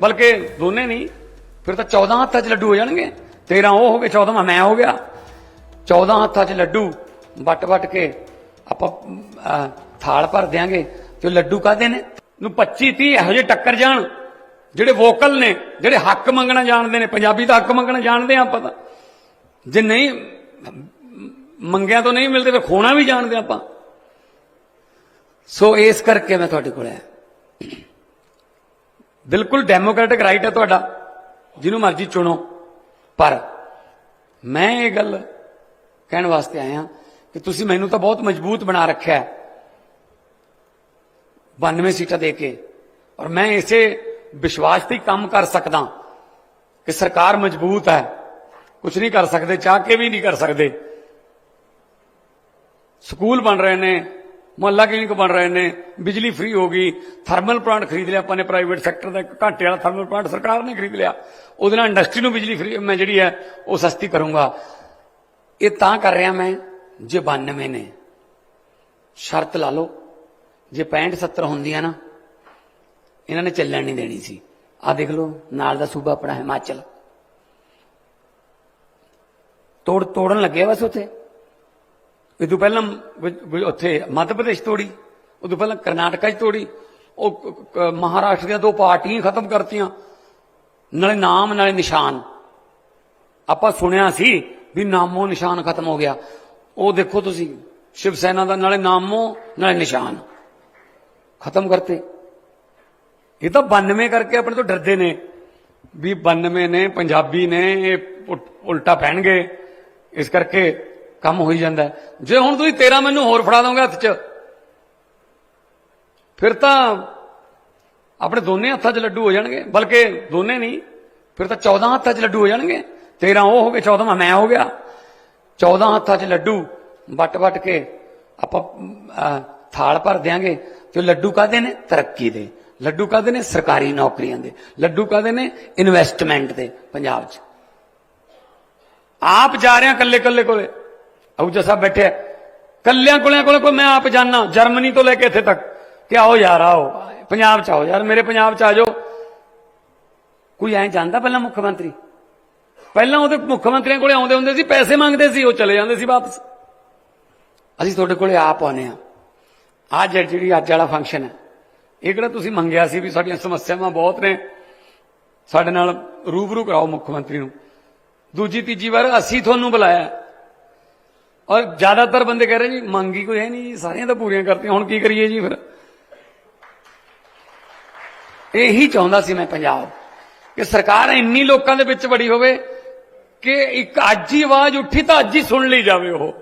ਬਲਕਿ ਦੋਨੇ ਨਹੀਂ, ਫਿਰ ਤਾਂ 14 ਹੱਥਾਂ 'ਚ ਲੱਡੂ ਹੋ ਜਾਣਗੇ। 13 ਉਹ ਹੋ ਗਏ 14ਵਾਂ ਮੈਂ ਹੋ ਗਿਆ। 14 ਹੱਥਾਂ 'ਚ ਲੱਡੂ ਵੱਟ ਵੱਟ ਕੇ ਆਪਾਂ ਥਾਲ ਭਰ ਦਿਆਂਗੇ। ਤੇ ਉਹ ਲੱਡੂ ਕਾਦੇ ਨੇ? ਨੂੰ 25 30 ਇਹੋ ਜਿਹੇ ਟੱਕਰ ਜਾਣ, ਜਿਹੜੇ ਵੋਕਲ ਨੇ, ਜਿਹੜੇ ਹੱਕ ਮੰਗਣਾ ਜਾਣਦੇ ਨੇ, ਪੰਜਾਬੀ ਦਾ ਹੱਕ ਮੰਗਣਾ ਜਾਣਦੇ ਆ ਆਪਾਂ ਤਾਂ। ਜੇ ਨਹੀਂ ਮੰਗਿਆ ਤੋਂ ਨਹੀਂ ਮਿਲਦੇ, ਫਿਰ ਖੋਣਾ ਵੀ ਜਾਣਦੇ ਆਪਾਂ। ਸੋ ਇਸ ਕਰਕੇ ਮੈਂ ਤੁਹਾਡੇ ਕੋਲ ਆਇਆ। ਬਿਲਕੁਲ ਡੈਮੋਕ੍ਰੈਟਿਕ ਰਾਈਟ ਹੈ ਤੁਹਾਡਾ, ਜਿਹਨੂੰ ਮਰਜ਼ੀ ਚੁਣੋ। ਪਰ ਮੈਂ ਇਹ ਗੱਲ ਕਹਿਣ ਵਾਸਤੇ ਆਇਆ ਕਿ ਤੁਸੀਂ ਮੈਨੂੰ ਤਾਂ ਬਹੁਤ ਮਜ਼ਬੂਤ ਬਣਾ ਰੱਖਿਆ ਹੈ। 92 ਸੀਟਾਂ ਦੇ ਕੇ। ਔਰ ਮੈਂ ਇਸੇ ਵਿਸ਼ਵਾਸ ਤੇ ਹੀ ਕੰਮ ਕਰ ਸਕਦਾ ਕਿ ਸਰਕਾਰ ਮਜ਼ਬੂਤ ਹੈ। ਕੁਝ ਨਹੀਂ ਕਰ ਸਕਦੇ, ਚਾਹ ਕੇ ਵੀ ਨਹੀਂ ਕਰ ਸਕਦੇ। ਸਕੂਲ ਬਣ ਰਹੇ ਨੇ ਮੁਹੱਲਾ ਕਲੀਨਿਕ ਬਣ ਰਹੇ ਨੇ, ਬਿਜਲੀ ਫ੍ਰੀ ਹੋ ਗਈ ਥਰਮਲ ਪਲਾਂਟ ਖਰੀਦ ਲਿਆ ਆਪਾਂ ਨੇ ਪ੍ਰਾਈਵੇਟ ਸੈਕਟਰ ਦਾ ਇੱਕ ਘੰਟੇ ਵਾਲਾ ਥਰਮਲ ਪਲਾਂਟ ਸਰਕਾਰ ਨੇ ਖਰੀਦ ਲਿਆ। ਉਹਦੇ ਨਾਲ ਇੰਡਸਟਰੀ ਨੂੰ ਬਿਜਲੀ ਫ੍ਰੀ ਮੈਂ ਜਿਹੜੀ ਹੈ, ਉਹ ਸਸਤੀ ਕਰੂੰਗਾ। ਇਹ ਤਾਂ ਕਰ ਰਿਹਾ ਮੈਂ, ਜੇ 92 ਨੇ। ਸ਼ਰਤ ਲਾ ਲਓ, ਜੇ 65 70 ਹੁੰਦੀਆਂ ਨਾ, ਇਹਨਾਂ ਨੇ ਚੱਲਣ ਨਹੀਂ ਦੇਣੀ ਸੀ। ਆ ਦੇਖ ਲਓ, ਨਾਲ ਦਾ ਸੂਬਾ ਆਪਣਾ ਹਿਮਾਚਲ। ਤੋੜ ਤੋੜਨ ਲੱਗੇ ਬਸ ਉੱਥੇ। ਇਹ ਤੋਂ ਪਹਿਲਾਂ ਉੱਥੇ ਮੱਧ ਪ੍ਰਦੇਸ਼ ਤੋੜੀ, ਉਹ ਤੋਂ ਪਹਿਲਾਂ ਕਰਨਾਟਕਾ 'ਚ ਤੋੜੀ, ਉਹ ਮਹਾਰਾਸ਼ਟਰ ਦੀਆਂ ਦੋ ਪਾਰਟੀਆਂ ਖਤਮ ਕਰਤੀਆਂ, ਨਾਲੇ ਨਾਮ, ਨਾਲੇ ਨਿਸ਼ਾਨ। ਆਪਾਂ ਸੁਣਿਆ ਸੀ ਵੀ ਨਾਮੋ ਨਿਸ਼ਾਨ ਖਤਮ ਹੋ ਗਿਆ। ਉਹ ਦੇਖੋ ਤੁਸੀਂ, ਸ਼ਿਵ ਸੈਨਾ ਦਾ ਨਾਲੇ ਨਾਮੋ, ਨਾਲੇ ਨਿਸ਼ਾਨ। ਖਤਮ ਕਰਤੇ। ਇਹ ਤਾਂ 92 ਕਰਕੇ ਆਪਣੇ ਤੋਂ ਡਰਦੇ ਨੇ ਵੀ 92 ਨੇ, ਪੰਜਾਬੀ ਨੇ, ਇਹ ਉਲਟਾ ਪੈਣਗੇ ਇਸ ਕਰਕੇ ਕੰਮ ਹੋਈ ਜਾਂਦਾ ਜੇ ਹੁਣ ਤੁਸੀਂ 13 ਮੈਨੂੰ ਹੋਰ ਫੜਾ ਦੋਗੇ ਹੱਥ 'ਚ, ਫਿਰ ਤਾਂ ਆਪਣੇ ਦੋਨੇ ਹੱਥਾਂ 'ਚ ਲੱਡੂ ਹੋ ਜਾਣਗੇ। ਬਲਕਿ ਦੋਨੇ ਨਹੀਂ, ਫਿਰ ਤਾਂ 14 ਹੱਥਾਂ 'ਚ ਲੱਡੂ ਹੋ ਜਾਣਗੇ। 13 ਉਹ ਹੋ ਗਏ 14ਵਾਂ ਮੈਂ ਹੋ ਗਿਆ। 14 ਹੱਥਾਂ 'ਚ ਲੱਡੂ ਵੱਟ ਵੱਟ ਕੇ ਆਪਾਂ ਥਾਲ ਭਰ ਦਿਆਂਗੇ ਤੇ ਲੱਡੂ ਕਾਦੇ ਨੇ? ਤਰੱਕੀ ਦੇ। ਲੱਡੂ ਕਾਦੇ ਨੇ? ਸਰਕਾਰੀ ਨੌਕਰੀਆਂ ਦੇ। ਲੱਡੂ ਕਾਦੇ ਨੇ? ਇਨਵੈਸਟਮੈਂਟ ਦੇ, ਪੰਜਾਬ 'ਚ। ਆਪ ਜਾ ਰਿਹਾ ਕੱਲੇ ਕੱਲੇ ਕੋਲੇ। ਅਹੁਜਾ ਸਾਹਿਬ ਬੈਠੇ ਆ। ਕੱਲਿਆਂ ਕੋਲੇ ਕੋਲ ਕੋਈ ਮੈਂ ਆਪ ਜਾਣਾ ਜਰਮਨੀ ਤੋਂ ਲੈ ਕੇ ਇੱਥੇ ਤੱਕ। ਕਿ ਆਓ ਯਾਰ, ਆਓ। ਪੰਜਾਬ ਚ ਆਓ ਯਾਰ, ਮੇਰੇ ਪੰਜਾਬ ਚ ਆ ਜਾਓ। ਕੋਈ ਐਂ ਜਾਂਦਾ ਪਹਿਲਾਂ ਮੁੱਖ ਮੰਤਰੀ? ਪਹਿਲਾਂ ਉਹਦੇ ਮੁੱਖ ਮੰਤਰੀਆਂ ਕੋਲੇ ਆਉਂਦੇ ਹੁੰਦੇ ਸੀ, ਪੈਸੇ ਮੰਗਦੇ ਸੀ, ਉਹ ਚਲੇ ਜਾਂਦੇ ਸੀ ਵਾਪਸ। ਅਸੀਂ ਤੁਹਾਡੇ ਕੋਲੇ ਆਪ ਆਉਨੇ ਆ ਆ ਜਿਹੜੀ ਅੱਜ ਵਾਲਾ ਫੰਕਸ਼ਨ ਹੈ। ਇਹ ਕਿਹੜਾ ਤੁਸੀਂ ਮੰਗਿਆ ਸੀ ਵੀ ਸਾਡੀਆਂ ਸਮੱਸਿਆਵਾਂ ਬਹੁਤ ਨੇ? ਸਾਡੇ ਨਾਲ ਰੂਬਰੂ ਕਰਾਓ ਮੁੱਖ ਮੰਤਰੀ ਨੂੰ। ਦੂਜੀ, ਤੀਜੀ ਵਾਰ ਅਸੀਂ ਤੁਹਾਨੂੰ ਬੁਲਾਇਆ। ਔਰ ਜ਼ਿਆਦਾਤਰ ਬੰਦੇ ਕਹਿ ਰਹੇ ਜੀ, ਮੰਗੀ ਕੋਈ ਹੈ ਨਹੀਂ ਜੀ, ਸਾਰੀਆਂ ਤਾਂ ਪੂਰੀਆਂ ਕਰਤੀਆਂ, ਹੁਣ ਕੀ ਕਰੀਏ ਜੀ ਫਿਰ? ਇਹੀ ਚਾਹੁੰਦਾ ਸੀ ਮੈਂ ਪੰਜਾਬ, ਕਿ ਸਰਕਾਰ ਇੰਨੀ ਲੋਕਾਂ ਦੇ ਵਿੱਚ ਬੜੀ ਹੋਵੇ ਕਿ ਇੱਕ ਅੱਜ ਹੀ ਆਵਾਜ਼ ਉੱਠੀ ਤਾਂ ਅੱਜ ਹੀ ਸੁਣ ਲਈ ਜਾਵੇ ਉਹ।